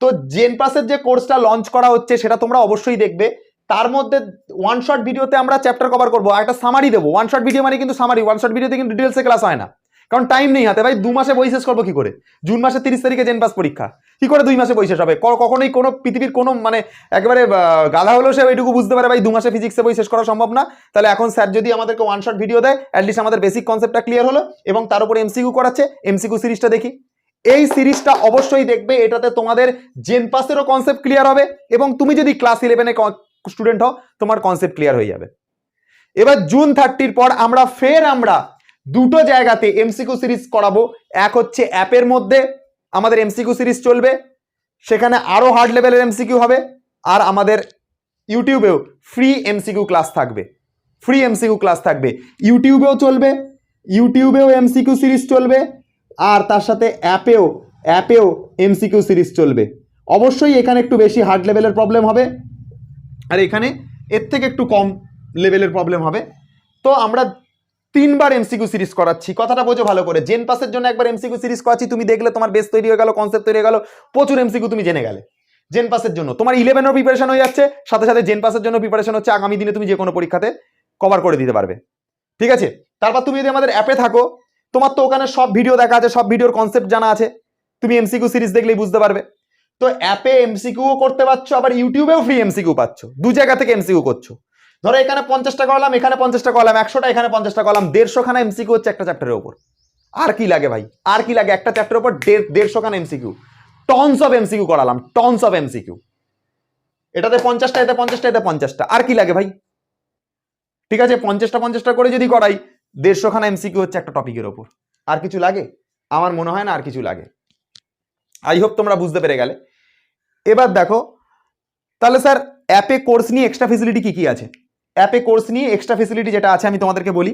তো জেন পাসের যে কোর্সটা লঞ্চ করা হচ্ছে, সেটা তোমরা অবশ্যই দেখবে। তার মধ্যে ওয়ান শট ভিডিওতে আমরা চ্যাপ্টার কভার করব। একটা সামারি দেবো। ওয়ান শট ভিডিও মানে কিন্তু সামারি ওয়ান শট ভিডিওতে কিন্তু ডিটেলসে ক্লাস হয় না। কারণ টাইম নেই হাতে। ভাই, দু মাসে বই শেষ করব কি করে? জুন মাসের তিরিশ তারিখে জেন পাস পরীক্ষা। কি করে দুই মাসে বই শেষ হবে? কখনোই কোনো পৃথিবীর কোনো মানে একেবারে গাধা হলেও সে এইটুকু বুঝতে পারে, ভাই, দু মাসে ফিজিক্সে বই শেষ করা সম্ভব না। তাহলে এখন স্যার যদি আমাদেরকে ওয়ান শট ভিডিও দেয় অ্যাটলিস্ট আমাদের বেসিক কনসেপ্টটা ক্লিয়ার হলো এবং তার উপর এমসিকিউ করাচ্ছে। এমসিকিউ সিরিজটা দেখি। এই সিরিজটা অবশ্যই দেখবে, এটাতে তোমাদের জেন পাসেরও কনসেপ্ট ক্লিয়ার হবে এবং তুমি যদি ক্লাস ইলেভেনে স্টুডেন্ট হও, তোমার কনসেপ্ট ক্লিয়ার হয়ে যাবে। এবার জুন থার্টির পর আমরা, ফের আমরা দুটো জায়গাতে এমসিকিউ সিরিজ করাবো। এক হচ্ছে অ্যাপের মধ্যে আমাদের এমসিকিউ সিরিজ চলবে, সেখানে আরও হার্ড লেভেলের এমসিকিউ হবে, আর আমাদের ইউটিউবেও ফ্রি এমসিকিউ ক্লাস থাকবে। ফ্রি এমসিকিউ ক্লাস থাকবে। ইউটিউবেও চলবে, ইউটিউবেও এমসিকিউ সিরিজ চলবে, আর তার সাথে অ্যাপেও অ্যাপেও এমসিকিউ সিরিজ চলবে। অবশ্যই এখানে একটু বেশি হার্ড লেভেলের প্রবলেম হবে, আর এখানে এর থেকে একটু কম লেভেলের প্রবলেম হবে। তো আমরা তিনবার এমসিকিউ সিরিজ করাচ্ছি। কথাটা বোঝো ভালো করে। জেন পাসের জন্য একবার এমসিকিউ সিরিজ করাচ্ছি। তুমি দেখলে তোমার বেস তৈরি হয়ে গেল কনসেপ্ট তৈরি হয়ে গেল। প্রচুর এমসিকিউ তুমি জেনে গেলে। জেন পাসের জন্য। তোমার ইলেভেনও প্রিপারেশন হয়ে যাচ্ছে। সাথে সাথে জেন পাসের জন্য প্রিপারেশন হচ্ছে আগামী দিনে তুমি যে কোনো পরীক্ষাতে কভার করে দিতে পারবে। ঠিক আছে? তারপর তুমি যদি আমাদের অ্যাপে থাকো, তোমার তো ওখানে সব ভিডিও দেখা আছে, সব ভিডিওর কনসেপ্ট জানা আছে। তুমি এমসিকিউ সিরিজ দেখলেই বুঝতে পারবে। তো অ্যাপে এমসিকিউ করতে পারছ, আবার ইউটিউবেও ফ্রি এমসিকিউ পাচ্ছ। দু জায়গা থেকে এমসিকিউ করছ। ধরো এখানে পঞ্চাশটা করলাম এখানে পঞ্চাশটা করলাম একশোটা, এখানে পঞ্চাশটা করলাম দেড়শো খানা এমসিকিউ হচ্ছে একটা চ্যাপ্টারের ওপর আর কি লাগে ভাই? আর কি লাগে একটা চ্যাপ্টারের ওপর দেড় দেড়শো খানা এমসিকিউ টনস অফ এমসিকিউ করালাম টনস অফ এমসিকিউ এটাতে পঞ্চাশটা, এতে পঞ্চাশটা এতে পঞ্চাশটা। আর কি লাগে ভাই? ঠিক আছে, পঞ্চাশটা পঞ্চাশটা করে যদি করাই দেড়শো খানা এমসিকিউ হচ্ছে একটা টপিকের ওপর আর কিছু লাগে? আমার মনে হয় না আর কিছু লাগে। আই হোপ তোমরা বুঝতে পেরে গেলে। এবার দেখো, তাহলে স্যার অ্যাপে কোর্স নিয়ে এক্সট্রা ফেসিলিটি কি কি আছে? অ্যাপে কোর্স নিয়ে এক্সট্রা ফেসিলিটি যেটা আছে আমি তোমাদেরকে বলি।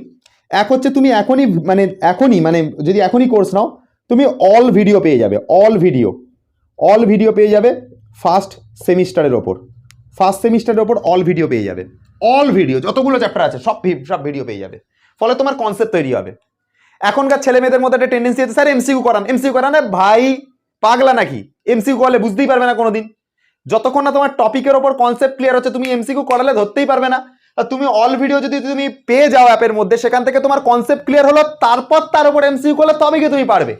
এক হচ্ছে তুমি এখনই মানে এখনই মানে যদি এখনই কোর্স নাও, তুমি অল ভিডিও পেয়ে যাবে অল ভিডিও অল ভিডিও পেয়ে যাবে ফার্স্ট সেমিস্টারের ওপর। ফার্স্ট সেমিস্টারের ওপর অল ভিডিও পেয়ে যাবে। অল ভিডিও যতগুলো চ্যাপ্টার আছে, সব সব ভিডিও পেয়ে যাবে। ফলে তোমার কনসেপ্ট তৈরি হবে। এখনকার ছেলে মেয়েদের মধ্যে একটা টেন্ডেন্সি আছে, স্যার এমসিকিউ করান। এমসিকিউ করান আরে ভাই, পাগলা নাকি? এমসিকিউ করলে বুঝতেই পারবে না কোনোদিন। যতক্ষণ না তোমার টপিকের ওপর কনসেপ্ট ক্লিয়ার হচ্ছে, তুমি এমসিকিউ করালে ধরতেই পারবে না। তুমি অল ভিডিও যদি তুমি পেয়ে যাও অ্যাপের মধ্যে, সেখান থেকে তোমার কনসেপ্ট ক্লিয়ার হলো, তারপর তার উপর এমসিকিউ করলে তবে কি তুমি পারবে।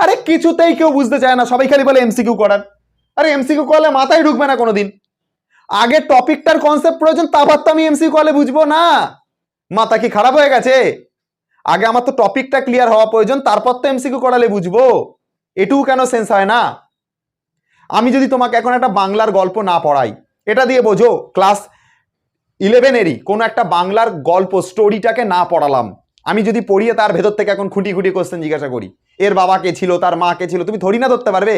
আরে কিছুতেই কেউ বুঝতে চায় না, সবাই খালি বলে এমসিকিউ করার। আরে এমসিকিউ করলে মাথায় ঢুকবে না কোনোদিন। আগে টপিকটার কনসেপ্ট প্রয়োজন, তারপর তো আমি এমসিকিউ করলে বুঝব না। মাথা কি খারাপ হয়ে গেছে? আগে আমার তো টপিকটা ক্লিয়ার হওয়া প্রয়োজন, তারপর তো এমসিকিউ করালে বুঝব। এটুকু কেন সেন্স হয় না? আমি যদি তোমাকে এখন একটা বাংলার গল্প না পড়াই, এটা দিয়ে বোঝো ক্লাস ইলেভেনেরই কোনো একটা বাংলার গল্প স্টোরিটাকে না পড়ালাম। আমি যদি পড়িয়ে তার ভেতর থেকে এখন খুঁটি খুঁটি কোশ্চেন জিজ্ঞাসা করি, এর বাবা কে ছিল, তার মা কে ছিল, তুমি ধরি না ধরতে পারবে?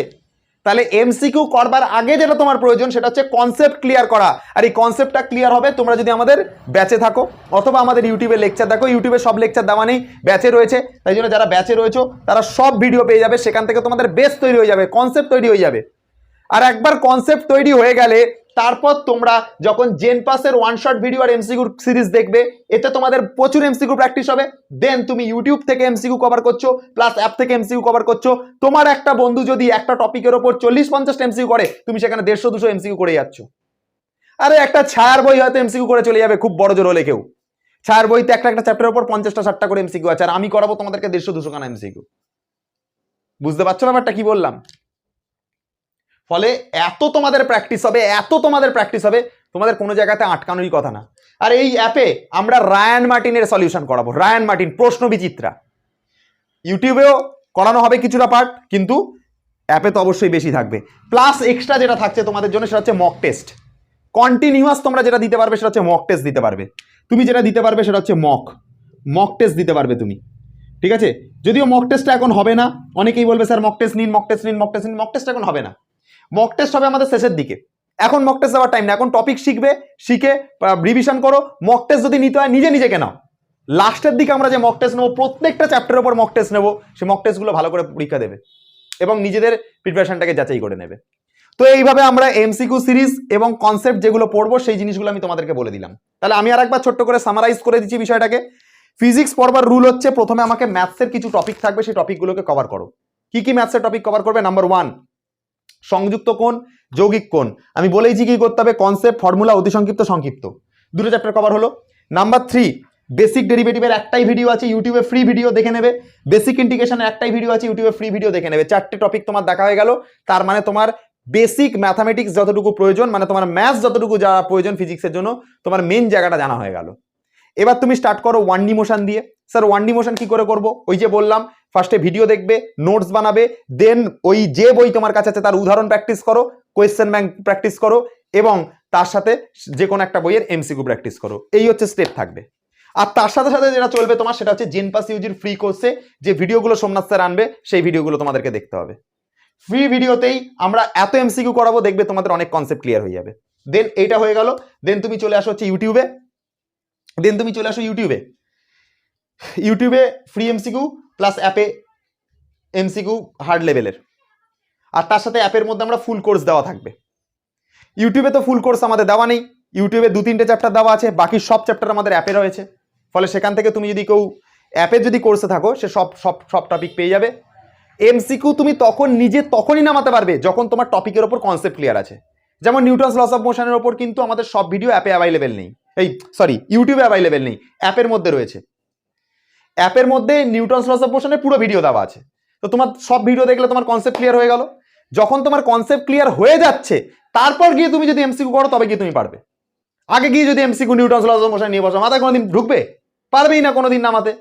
তাহলে এমসিকিউ করবার আগে যেটা তোমার প্রয়োজন, সেটা হচ্ছে কনসেপ্ট ক্লিয়ার করা। আর এই কনসেপ্টটা ক্লিয়ার হবে তোমরা যদি আমাদের ব্যাচে থাকো, অথবা আমাদের ইউটিউবে লেকচার দেখো। ইউটিউবে সব লেকচার দেওয়া নেই ব্যাচে রয়েছে। তাই জন্য যারা ব্যাচে রয়েছে, তারা সব ভিডিও পেয়ে যাবে। সেখান থেকে তোমাদের বেস তৈরি হয়ে যাবে কনসেপ্ট তৈরি হয়ে যাবে। আর একবার কনসেপ্ট তৈরি হয়ে গেলে তারপর তোমরা যখন জেন পাসের ওয়ান শট ভিডিও আর এমসিকিউ সিরিজ দেখবে, এতে তোমাদের প্রচুর এমসিকিউ প্র্যাকটিস হবে। দেন তুমি ইউটিউব থেকে এমসিকিউ কভার করছ প্লাস অ্যাপ থেকে এমসিকিউ কভার করছ। তোমার একটা বন্ধু যদি একটা টপিকের ওপর চল্লিশ পঞ্চাশটা এমসিকিউ করে, তুমি সেখানে দেড়শো, দুশো এমসিকিউ করে যাচ্ছ। আরে একটা ছায়ার বই হয়তো এমসিকিউ করে চলে যাবে খুব বড় জোর হলে কেউ। ছায়ার বইতে একটা একটা চ্যাপ্টারের উপর পঞ্চাশটা ষাটটা করে এমসিকিউ আছে, আর আমি করাবো তোমাদেরকে দেড়শো, দুশো খানা এমসিকিউ বুঝতে পারছ ব্যাপারটা কি বললাম? ফলে এত তোমাদের প্র্যাকটিস হবে, এত তোমাদের প্র্যাকটিস হবে, তোমাদের কোনো জায়গাতে আটকানোরই কথা না। আর এই অ্যাপে আমরা রায়ান মার্টিনের সলিউশন করাবো। রায়ান মার্টিন, প্রশ্ন বিচিত্রা। ইউটিউবেও করানো হবে কিছুটা পার্ট কিন্তু অ্যাপে তো অবশ্যই বেশি থাকবে। প্লাস এক্সট্রা যেটা থাকছে তোমাদের জন্য সেটা হচ্ছে মক টেস্ট কন্টিনিউয়াস তোমরা যেটা দিতে পারবে সেটা হচ্ছে মক টেস্ট দিতে পারবে। তুমি যেটা দিতে পারবে সেটা হচ্ছে মক মক টেস্ট দিতে পারবে তুমি। ঠিক আছে? যদিও মক টেস্টটা এখন হবে না, অনেকেই বলবে, স্যার মক টেস্ট নিন মক টেস্ট নিন মক টেস্ট নিন মক টেস্ট এখন হবে না। মক টেস্ট হবে আমাদের শেষের দিকে। এখন মক টেস্ট দেওয়ার টাইম না এখন টপিক শিখবে, শিখে রিভিশন করো। মক টেস্ট যদি নিতে হয়, নিজে নিজেকে নাও। লাস্টের দিকে আমরা যে মক টেস্ট নেব, প্রত্যেকটা চ্যাপ্টারের ওপর মক টেস্ট নেব সেই মক টেস্টগুলো ভালো করে পরীক্ষা দেবে এবং নিজেদের প্রিপারেশনটাকে যাচাই করে নেবে। তো এইভাবে আমরা এমসিকিউ সিরিজ এবং কনসেপ্ট যেগুলো পড়ব, সেই জিনিসগুলো আমি তোমাদেরকে বলে দিলাম। তাহলে আমি আর একবার ছোট্ট করে সামারাইজ করে দিচ্ছি বিষয়টাকে। ফিজিক্স পড়বার রুল হচ্ছে, প্রথমে আমাকে ম্যাথসের কিছু টপিক থাকবে, সেই টপিকগুলোকে কভার করো। কি কি ম্যাথসের টপিক কভার করবে? নাম্বার ওয়ান সংযুক্ত কোণ, যৌগিক কোণ। আমি বলেইছি কি করতে হবে? কনসেপ্ট ফর্মুলা অতি সংক্ষিপ্ত সংক্ষিপ্ত। দুটো চ্যাপ্টার কভার হলো। নাম্বার থ্রি বেসিক ডেরিভেটিভের একটাই ভিডিও আছে ইউটিউবে ফ্রি ভিডিও দেখে নেবে। বেসিক ইন্টিগ্রেশনের একটাই ভিডিও আছে ইউটিউবে ফ্রি ভিডিও দেখে নেবে। চারটে টপিক তোমার দেখা হয়ে গেল। তার মানে তোমার বেসিক ম্যাথামেটিক্স যতটুকু প্রয়োজন মানে তোমার ম্যাথস যতটুকু যা প্রয়োজন ফিজিক্সের জন্য, তোমার মেন জায়গাটা জানা হয়ে গেল। এবার তুমি স্টার্ট করো ওয়ান ডি মোশন দিয়ে। স্যার ওয়ান ডি মোশন কি করে করব? ওই যে বললাম ফার্স্টে ভিডিও দেখবে নোটস বানাবে দেন ওই যে বই তোমার কাছে আছে তার উদাহরণ প্র্যাকটিস করো কোয়েশ্চেন ব্যাংক প্র্যাকটিস করো এবং তার সাথে যে কোনো একটা বইয়ের এমসিকিউ প্র্যাকটিস করো। এই হচ্ছে স্টেপ থাকবে। আর তার সাথে সাথে যেটা চলবে তোমার সেটা হচ্ছে জেনপাস ইউজির ফ্রি কোর্সে যে ভিডিওগুলো সোমনাথ স্যার আনবে, সেই ভিডিওগুলো তোমাদেরকে দেখতে হবে। ফ্রি ভিডিওতেই আমরা এত এমসিকিউ করাবো, দেখবে তোমাদের অনেক কনসেপ্ট ক্লিয়ার হয়ে যাবে। দেন এইটা হয়ে গেল দেন তুমি চলে আসো হচ্ছে ইউটিউবে দেন তুমি চলে আসো ইউটিউবে ইউটিউবে ফ্রি এমসিকিউ প্লাস অ্যাপে এমসিকিউ হার্ড লেভেলের আর তার সাথে অ্যাপের মধ্যে আমরা ফুল কোর্স দেওয়া থাকবে। ইউটিউবে তো ফুল কোর্স আমাদের দেওয়া নেই। ইউটিউবে দু তিনটে চ্যাপ্টার দেওয়া আছে, বাকি সব চ্যাপ্টার আমাদের অ্যাপে রয়েছে। ফলে সেখান থেকে তুমি যদি কেউ অ্যাপে যদি কোর্সে থাকো, সে সব সব সব টপিক পেয়ে যাবে। এমসিকিউ তুমি তখন নিজে তখনই নামাতে পারবে, যখন তোমার টপিকের ওপর কনসেপ্ট ক্লিয়ার আছে। যেমন নিউটনস লস অফ মোশনের ওপর কিন্তু আমাদের সব ভিডিও অ্যাপে অ্যাভাইলেবেল নেই। এই সরি ইউটিউবে অ্যাভাইলেবেল নেই। অ্যাপের মধ্যে রয়েছে। অ্যাপের মধ্যে নিউটনস লস অফ মোশনের পুরো ভিডিও দেওয়া আছে। তো তোমার সব ভিডিও দেখলে তোমার কনসেপ্ট ক্লিয়ার হয়ে গেল। যখন তোমার কনসেপ্ট ক্লিয়ার হয়ে যাচ্ছে, তারপর গিয়ে তুমি যদি এমসিকিউ করো, তবে গিয়ে তুমি পারবে। আগে গিয়ে যদি MCQ Newton's laws of motion নিয়ে বসো মাথায় কোনোদিন ঢুকবে? পারবেই না কোনোদিন নামাতে।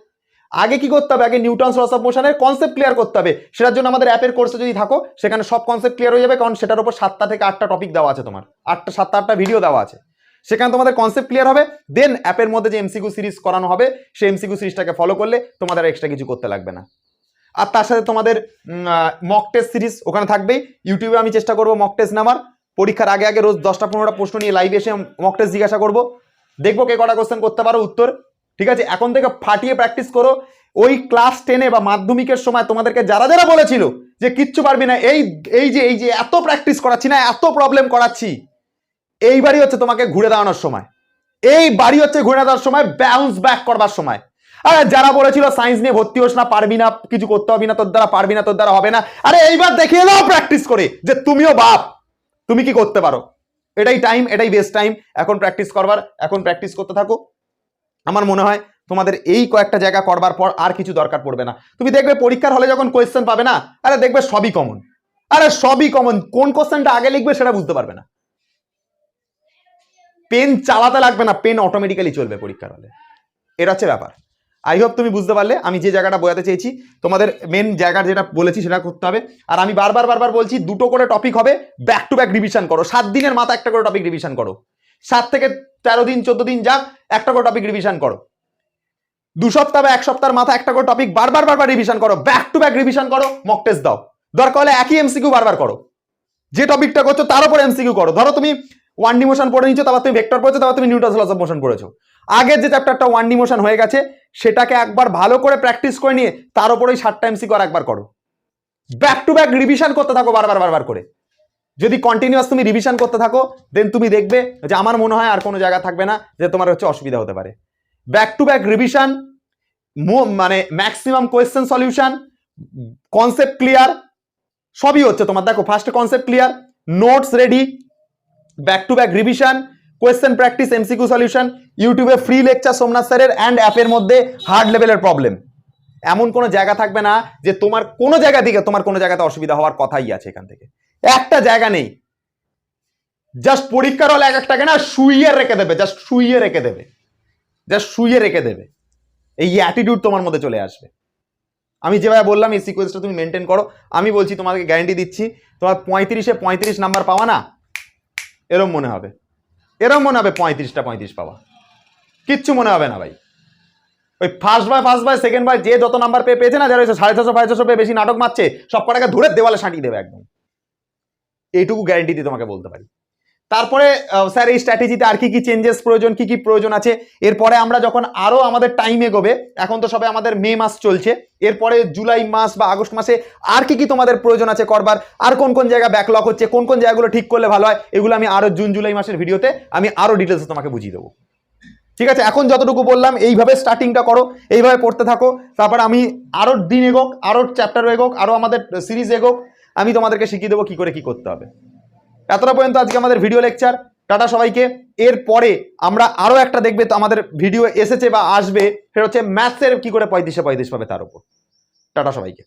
আগে কি করতে হবে? আগে নিউটনস লস অফ মোশনের কনসেপ্ট ক্লিয়ার করতে হবে। সেটার জন্য আমাদের অ্যাপের কোর্সে যদি থাকো, সেখানে সব কনসেপ্ট ক্লিয়ার হয়ে যাবে, কারণ সেটার উপর সাতটা থেকে আটটা টপিক দেওয়া আছে তোমার। আটটা, সাতটা, আটটা ভিডিও দেওয়া আছে। সেখানে তোমাদের কনসেপ্ট ক্লিয়ার হবে। দেন অ্যাপের মধ্যে যে এমসিকিউ সিরিজ করানো হবে, সেই এমসিকিউ সিরিজটাকে ফলো করলে তোমাদের এক্সট্রা কিছু করতে লাগবে না। আর তার সাথে তোমাদের মক টেস্ট সিরিজ ওখানে থাকবেই। ইউটিউবে আমি চেষ্টা করব মক টেস্ট নেওয়ার। পরীক্ষার আগে আগে রোজ দশটা পনেরোটা প্রশ্ন নিয়ে লাইভে এসে মক টেস্ট জিজ্ঞাসা করব। দেখব কে কটা কোশ্চেন করতে পারো উত্তর। ঠিক আছে? এখন থেকে ফাটিয়ে প্র্যাকটিস করো। ওই ক্লাস টেনে বা মাধ্যমিকের সময় তোমাদেরকে যারা যারা বলেছিল যে কিচ্ছু পারবি না, এই এই যে এই যে এত প্র্যাকটিস করাচ্ছি না, এত প্রবলেম করাচ্ছি এইবারই হচ্ছে তোমাকে ঘুরে দাঁড়ানোর সময়। এই বাড়ি হচ্ছে ঘুরে দেওয়ার সময় বাউন্স ব্যাক করবার সময়। আরে, যারা বলেছিল সায়েন্স নিয়ে ভর্তি হোস না, পারবি না, কিছু করতে হবে না, তোর দ্বারা পারবি না, তোর দ্বারা হবে না। আরে, এইবার দেখিয়ে দাও প্র্যাকটিস করে যে তুমিও বাপ, তুমি কি করতে পারো? এটাই টাইম এটাই বেস্ট টাইম এখন প্র্যাকটিস করবার, এখন প্র্যাকটিস করতে থাকো। আমার মনে হয় তোমাদের এই কয়েকটা জায়গা করবার পর আর কিছু দরকার পড়বে না। তুমি দেখবে পরীক্ষার হলে যখন কোয়েশ্চেন পাবে না, আরে দেখবে সবই কমন আরে সবই কমন কোন কোয়েশ্চেনটা আগে লিখবে সেটা বুঝতে পারবে না। পেন চালাতে লাগবে না, পেন অটোমেটিক্যালি চলবে পরীক্ষার হলে। এটা হচ্ছে ব্যাপার। আই হোপ তুমি বুঝতে পারলে, আমি যে জায়গাটা বোঝাতে চেয়েছি, তোমাদের মেন জায়গার যেটা বলেছি সেটা করতে হবে। আর আমি বারবার বারবার বলছি, দুটো করে টপিক হবে ব্যাক টু ব্যাক রিভিশন করো। সাত দিনের মাথা একটা করে টপিক রিভিশন করো। সাত থেকে তেরো দিন, চোদ্দ দিন যাক, একটা করে টপিক রিভিশন করো। দু সপ্তাহ বা এক সপ্তাহের মাথা একটা করে টপিক বারবার বারবার রিভিশন করো। ব্যাক টু ব্যাক রিভিশন করো মক টেস্ট দাও। দরকার হলে একই এমসিকিউ বারবার করো। যে টপিকটা করছ, তার উপর এমসিকিউ করো। ধরো তুমি ওয়ান ডি মোশন পড়ে নিচ্ছ তারপর তুমি ভেক্টর পড়েছো, তারপর তুমি নিউটন লস অফ মোশন পড়েছো। আগের যে চ্যাপ্টারটা ওয়ান ডি মোশন হয়ে গেছে, সেটাকে একবার ভালো করে প্র্যাকটিস করে নিয়ে তার উপর ওই সাতটা এমসিকিউ আর একবার করো। ব্যাক টু ব্যাক রিভিশন করতে থাকো বারবার বারবার করে। যদি কন্টিনিউয়াস তুমি রিভিশন করতে থাকো দেন তুমি দেখবে যে আমার মনে হয় আর কোনো জায়গা থাকবে না, যে তোমার হচ্ছে অসুবিধা হতে পারে। ব্যাক টু ব্যাক রিভিশন মানে maximum question solution concept clear সবই হচ্ছে তোমার। দেখো first concept clear notes ready back to back revision question practice MCQ solution ইউটিউবে ফ্রি লেকচার সোমনাথ স্যারের অ্যান্ড অ্যাপের মধ্যে হার্ড লেভেলের প্রবলেম এমন কোনো জায়গা থাকবে না যে তোমার কোনো জায়গা থেকে তোমার কোনো জায়গাতে অসুবিধা হওয়ার কথাই আছে এখান থেকে। একটা জায়গা নেই। জাস্ট পরীক্ষার হলে এক একটাকে না শুইয়ে রেখে দেবে জাস্ট শুইয়ে রেখে দেবে। জাস্ট শুইয়ে রেখে দেবে। এই অ্যাটিটিউড তোমার মধ্যে চলে আসবে। আমি যেভাবে বললাম, এই সিকোয়েন্সটা তুমি মেনটেন করো। আমি বলছি তোমাকে গ্যারান্টি দিচ্ছি, তোমার পঁয়ত্রিশে পঁয়ত্রিশ নাম্বার পাওয়া না? এরম মনে হবে। এরম মনে হবে পঁয়ত্রিশটা পঁয়ত্রিশ পাওয়া কিচ্ছু মনে হবে না ভাই। ওই first by first by second by যে যত নাম্বার পেয়ে পেয়েছে না, যারা হয়েছে সাড়ে ছশো ছশো পেয়ে বেশি নাটক মারছে, সব কটাকে ধরে দেওয়ালে সাঁটিয়ে দেবে একদম। এইটুকু গ্যারেন্টি দিয়ে তোমাকে বলতে পারি। তারপরে স্যার, এই স্ট্র্যাটেজিতে আর কি কি চেঞ্জেস প্রয়োজন, কি কি প্রয়োজন আছে? এরপরে আমরা যখন আরও আমাদের টাইম এগোবে, এখন তো সবে আমাদের মে মাস চলছে, এরপরে জুলাই মাস বা আগস্ট মাসে আর কি কি তোমাদের প্রয়োজন আছে করবার? আর কোন কোন জায়গা ব্যাকলগ হচ্ছে? কোন কোন জায়গাগুলো ঠিক করলে ভালো হয়? এগুলো আমি আরও জুন, জুলাই মাসের ভিডিওতে আমি আরও ডিটেলসে তোমাকে বুঝিয়ে দেবো। ঠিক আছে, এখন যতটুকু বললাম, এইভাবে স্টার্টিংটা করো, এইভাবে পড়তে থাকো, তারপর আমি আরও দিন এগোক আরও চ্যাপ্টার এগোক আরও আমাদের সিরিজ এগোক, আমি তোমাদেরকে শিখিয়ে দেবো কি করে কি করতে হবে। এতটা পর্যন্ত আজকে আমাদের ভিডিও লেকচার টাটা সবাইকে। এরপরে আমরা আরও একটা দেখবে তো আমাদের ভিডিও এসেছে বা আসবে, সেটা হচ্ছে ম্যাথসের কী করে পঁয়ত্রিশে পঁয়ত্রিশ পাবে তার উপর। টাটা সবাইকে।